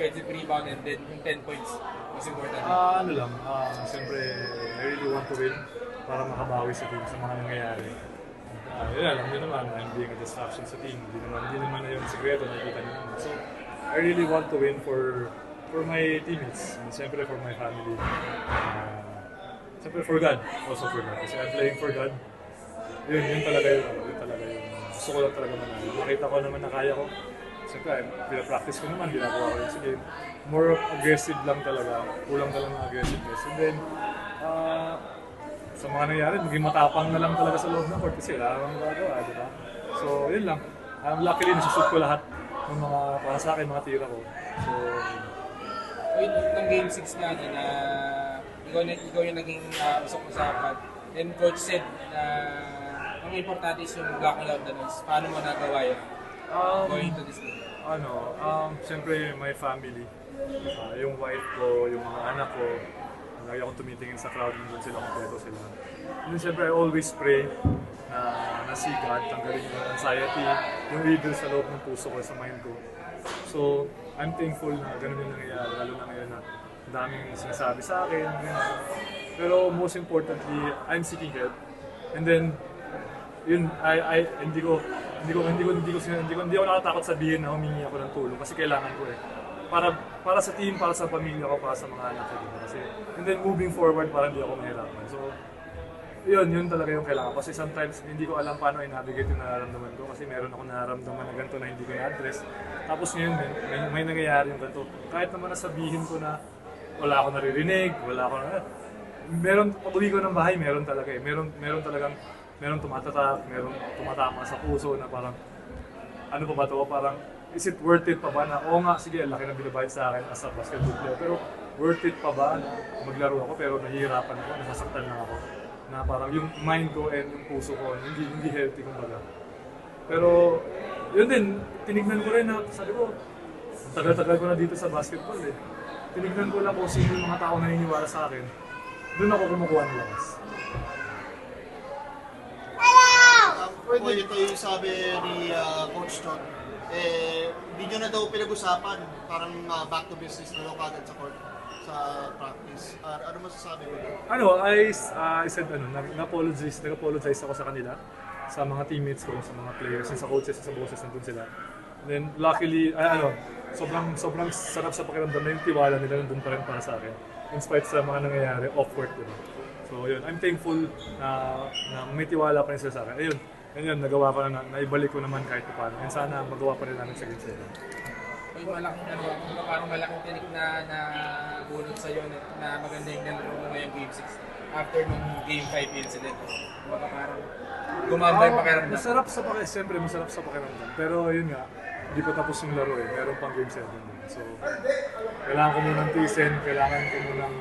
defensive rebound, and then yung 10 points. Mas important. Ah, ano lang, ah, siyempre, I really want to win para makabawi sa team sa mga nangyayari. Ah, yun, alam niyo naman, I'm being a distraction sa team. Hindi naman, hindi naman na yung sekreto, nakikita niyo. So, I really want to win for for my teammates and siyempre for my family. Ah, siyempre for God, also for God. Kasi I'm playing for God. Yun, yun talaga yun. Yun talaga yun. Gusto ko lang talaga manalo. Makita ko naman na kaya ko. Siyempre, pinapractice ko naman, ginagawa ko yun sa game. More of aggressive lang talaga. Kulang talaga ng aggressiveness. And then, ah, sa mga nangyari, maging matapang na lang talaga sa loob ng court kasi wala akong gagawa, di ba? So, yun lang. Um, luckily, nasushoot ko lahat ng mga, para sa akin, mga tira ko. So, Wait, nung game 6 nga na, ikaw, na, ikaw yung naging uh, usap-usapan. Then coach said na ang importante is yung blocking out the noise. Paano mo nagawa yun? Um, Going to this game. ano, um, siyempre my family, Ah, yung wife ko, yung mga anak ko, lagi akong tumitingin sa crowd nandun sila, kompleto sila. And then siyempre I always pray na, na si God, tanggalin yung anxiety, yung evil sa loob ng puso ko, sa mind ko. So, I'm thankful na ganun yung nangyayari, lalo na ngayon na daming sinasabi sa akin, ganun. Pero most importantly, I'm seeking help. And then, yun I I hindi ko hindi ko hindi ko hindi ko hindi ko hindi ako natatakot sabihin na humingi ako ng tulong kasi kailangan ko eh. Para para sa team, para sa pamilya ko, para sa mga anak ko diba? kasi and then moving forward para hindi ako mahirapan. So yun, yun talaga yung kailangan. Kasi sometimes hindi ko alam paano i-navigate yung nararamdaman ko kasi meron ako nararamdaman na ganito na hindi ko na-address. Tapos ngayon, may, may, may nangyayari yung ganito. Kahit naman nasabihin ko na wala ako naririnig, wala ako na... Meron, pag uwi ko ng bahay, meron talaga eh. Meron, meron talagang, meron tumatatak, meron tumatama sa puso na parang, ano pa ba to? Parang, is it worth it pa ba na, oo nga, sige, laki na binabayad sa akin as a basketball player. Pero, worth it pa ba na maglaro ako pero nahihirapan ako, nasasaktan lang ako. Na parang yung mind ko and yung puso ko, hindi hindi healthy kumbaga. Pero, yun din, tinignan ko rin na, sabi ko, tagal-tagal ko na dito sa basketball eh. Tinignan ko lang kung sino yung mga tao na naniniwala sa akin. Doon ako kumukuha ng lakas. Pwede ito yung sabi ni ah, Coach John. Eh, hindi nyo na daw pinag-usapan. Parang ah, back to business na daw kagad sa court sa practice. Ah, ano masasabi mo? Ano, I, uh, I said ano, na-apologize, nag-apologize ako sa kanila, sa mga teammates ko, sa mga players, sa coaches, sa bosses, nandun sila. then, luckily, ay, ano, sobrang, sobrang sarap sa pakiramdam na yung tiwala nila nandun pa rin para sa akin. In spite sa mga nangyayari off-court, diba? So, yun, I'm thankful na, na may tiwala pa rin sila sa akin. Ayun, yun, yun, nagawa ko na, naibalik ko naman kahit pa paano. And sana magawa pa rin namin sa 7. May malaking ano, kumbaga parang malaking tinik na na bunot sa iyo na, maganda yung nalaro mo ngayong game 6 after nung game 5 incident. Kumbaga parang gumanda yung pakiramdam. Masarap sa paki, siyempre masarap sa pakiramdam. Pero yun nga, hindi pa tapos yung laro eh. Meron pang game 7 din. So, kailangan ko munang tiisin, kailangan ko munang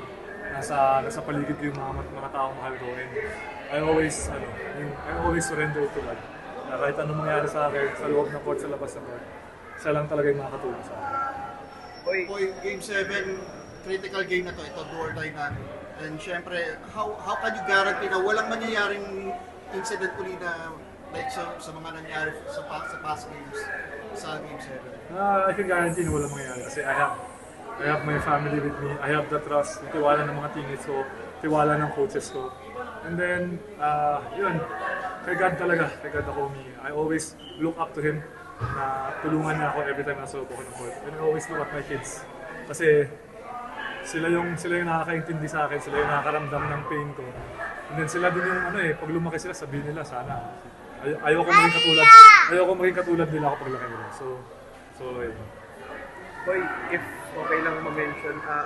nasa nasa paligid ko yung mga, mga taong mahal ko. And I always, ano, yung, I always surrender to God. Na kahit anong mangyari sa akin, sa loob ng court, sa labas ng court, siya lang talaga yung makakatulong sa akin. Boy, Game 7, critical game na to. Ito, do or die na. And syempre, how how can you guarantee na walang mangyayaring incident uli na like sa, sa mga nangyari sa, sa past games sa Game 7? Ah, I can guarantee na walang mangyayari kasi I have I have my family with me. I have the trust, yung tiwala ng mga teammates ko, tiwala ng coaches ko. And then, ah, yun, kay God talaga, kay God ako humingi. I always look up to Him na tulungan niya ako every time nasa loob ako ng court. And I always look at my kids. Kasi sila yung sila yung nakakaintindi sa akin, sila yung nakakaramdam ng pain ko. And then sila din yung ano eh, pag lumaki sila, sabihin nila sana. Ay ayoko maging katulad, ayoko maging katulad nila ako paglaki nila. So, so yun. Boy, if okay lang ma-mention, ah,